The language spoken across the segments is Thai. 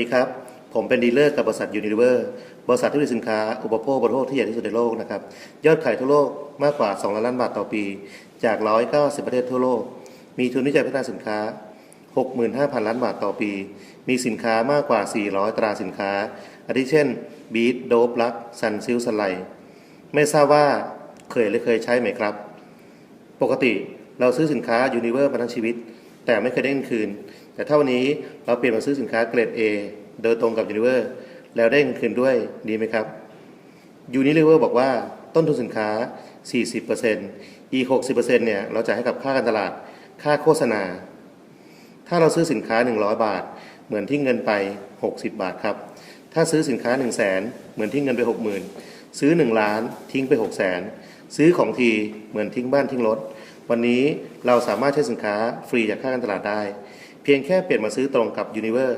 ดีครับ ผมเป็นดีลเลอร์กับบริษัทยูนิเวอร์บริษัทที่ผลิตสินค้า อุปโภคบริโภคที่ใหญ่ที่สุดในโลกนะครับ ยอดขายทั่วโลกมากกว่า 2 ล้านล้านบาทต่อปี จาก 190 ประเทศทั่วโลก มีทุนวิจัยพัฒนาสินค้า 65,000 ล้านบาทต่อปี มีสินค้ามากกว่า 400 ตราสินค้า อาทิเช่น บีทโดบลักซันซิลสไลไม่ทราบว่าเคยหรือเคยใช้ไหมครับ ปกติเราซื้อสินค้ายูนิเวอร์มาทั้งชีวิต แต่ไม่เคยได้เงินคืน แต่ถ้าวันนี้เราเปลี่ยนมาซื้อสินค้าเกรด A โดยตรงกับยูนิเวอร์แล้วได้เงินคืนด้วยดีไหมครับยูนิเวอร์บอกว่าต้นทุนสินค้า 40%อีก 60%เนี่ยเราจ่ายให้กับค่าการตลาดค่าโฆษณา ถ้าเราซื้อสินค้า 100 บาท เหมือนที่เงินไป 60 บาทครับ ถ้าซื้อสินค้า 1 0 0 0 0แสนเหมือนที่เงินไป 60,000 ซื้อ 1 ล้านทิ้งไป 6 0 0 0 0 0 ซื้อของทีเหมือนทิ้งบ้านทิ้งรถ วันนี้เราสามารถใช้สินค้าฟรีจากค่าการตลาดได้ เพียงแค่เปลี่ยนมาซื้อตรงกับ Univer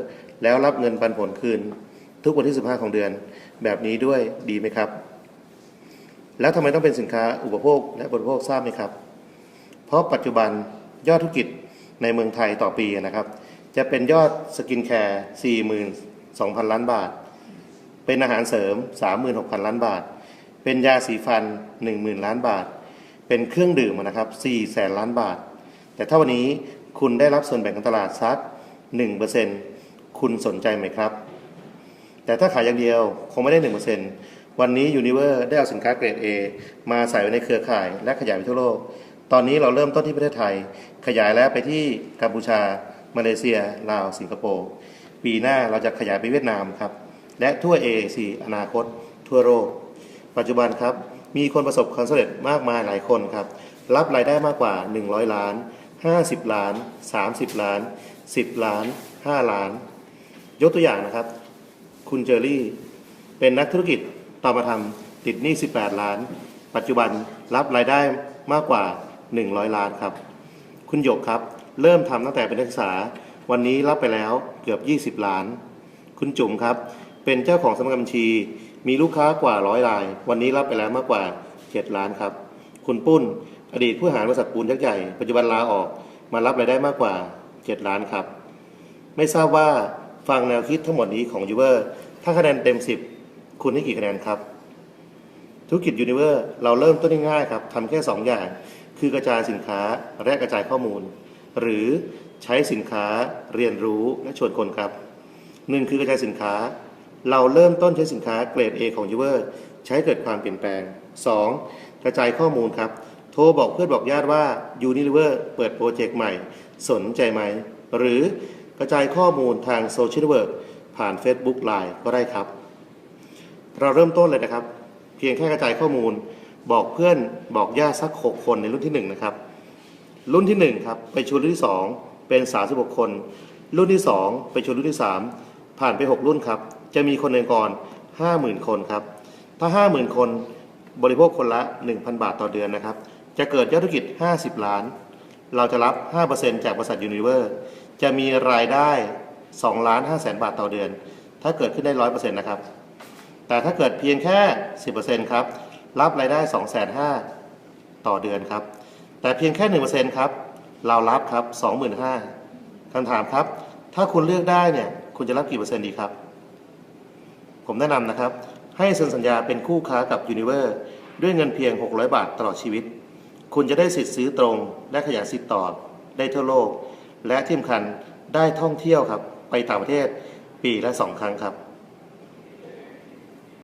แล้วรับเงินปันผลคืน ทุกวันที่ 15 ของเดือน แบบนี้ด้วยดีไหมครับ แล้วทำไมต้องเป็นสินค้าอุปโภคและบริโภคทราบไหมครับ เพราะปัจจุบันยอดธุรกิจในเมืองไทยต่อปีนะครับ จะเป็นยอดสกินแคร์ 42,000 ล้านบาท เป็นอาหารเสริม 36,000 ล้านบาท เป็นยาสีฟัน 10,000 ล้านบาท เป็นเครื่องดื่มนะครับ4แสนล้านบาท แต่ถ้าวันนี้ คุณได้รับส่วนแบ่งของตลาดสัก1%คุณสนใจไหมครับ แต่ถ้าขายอย่างเดียวคงไม่ได้ 1%วันนี้ Univer ได้เอาสินค้าเกรด A มาใส่ไว้ในเครือข่าย และขยายไปทั่วโลก ตอนนี้เราเริ่มต้นที่ประเทศไทย ขยายแล้วไปที่กัมพูชา มาเลเซีย ลาว สิงคโปร์ ปีหน้าเราจะขยายไปเวียดนามครับ และทั่ว AAC อนาคต ทั่วโลก ปัจจุบันครับ มีคนประสบความสำเร็จมากมายหลายคนครับ รับรายได้มากกว่า 100 ล้าน 50 ล้าน 30 ล้าน 10 ล้าน 5 ล้าน ยกตัวอย่างนะครับ คุณเจอรี่ เป็นนักธุรกิจต่อมาทำติดหนี้ 18 ล้าน ปัจจุบันรับรายได้มากกว่า 100 ล้านครับ คุณหยกครับ เริ่มทำตั้งแต่เป็นนักศึกษา วันนี้รับไปแล้วเกือบ 20 ล้าน คุณจุ๋มครับ เป็นเจ้าของสำนักบัญชี มีลูกค้ากว่าร้อยราย วันนี้รับไปแล้วมากกว่า 7 ล้านครับ คุณปุ้น อดีตผู้หารบริษัทปูนยักษ์ใหญ่ ปัจจุบันลาออกมารับรายได้มากกว่า 7 ล้านครับ ไม่ทราบว่าฟังแนวคิดทั้งหมดนี้ของยูเวอร์ถ้าคะแนนเต็ม 10 คุณให้กี่คะแนนครับ ธุรกิจยูนิเวอร์เราเริ่มต้นง่ายๆครับทำแค่ 2 อย่าง คือกระจายสินค้าและกระจายข้อมูล หรือใช้สินค้าเรียนรู้และชวนคนครับหนึ่งคือกระจายสินค้า เราเริ่มต้นใช้สินค้าเกรด A ของยูเวอร์ใช้เกิดความเปลี่ยนแปลง 2. กระจายข้อมูลครับ โทรบอกเพื่อนบอกญาติว่ายูนิเวอร์เปิดโปรเจกต์ใหม่ สนใจไหม หรือกระจายข้อมูลทางโซเชียลเวิร์กผ่าน Facebook Line ก็ได้ครับ เราเริ่มต้นเลยนะครับ เพียงแค่กระจายข้อมูล บอกเพื่อนบอกญาติสัก 6 คนในรุ่นที่ 1 นะครับ รุ่นที่ 1 ครับ ไปชวนรุ่นที่ 2 เป็น 36 คน รุ่นที่ 2 ไปชวนรุ่นที่ 3 ผ่านไป 6 รุ่นครับ จะมีคนในองค์กร50,000 คนครับ ถ้า 50,000 คนบริโภคคนละ 1,000 บาทต่อเดือนนะครับ จะเกิดยอดธุรกิจ 50 ล้าน เราจะรับ 5%จากบริษัทยูนิเวอร์ จะมีรายได้2ล้าน5แสนบาทต่อเดือน ถ้าเกิดขึ้นได้ 100%นะครับ แต่ถ้าเกิดเพียงแค่ 10%ครับ รับรายได้2 5 0 0 0ต่อเดือนครับ แต่เพียงแค่ 1%ครับ เรารับครับ25,000คำถามครับ ถ้าคุณเลือกได้เนี่ย คุณจะรับกี่เปอร์เซ็นต์ดีครับ ผมแนะนำนะครับ ให้เซ็นสัญญาเป็นคู่ค้ากับ Univer ด้วยเงินเพียง 600 บาทตลอดชีวิต คุณจะได้สิทธิ์ซื้อตรง และขยายสิทธิ์ต่อได้ทั่วโลก และที่สำคัญได้ท่องเที่ยวครับ ไปต่างประเทศปีละสองครั้งครับ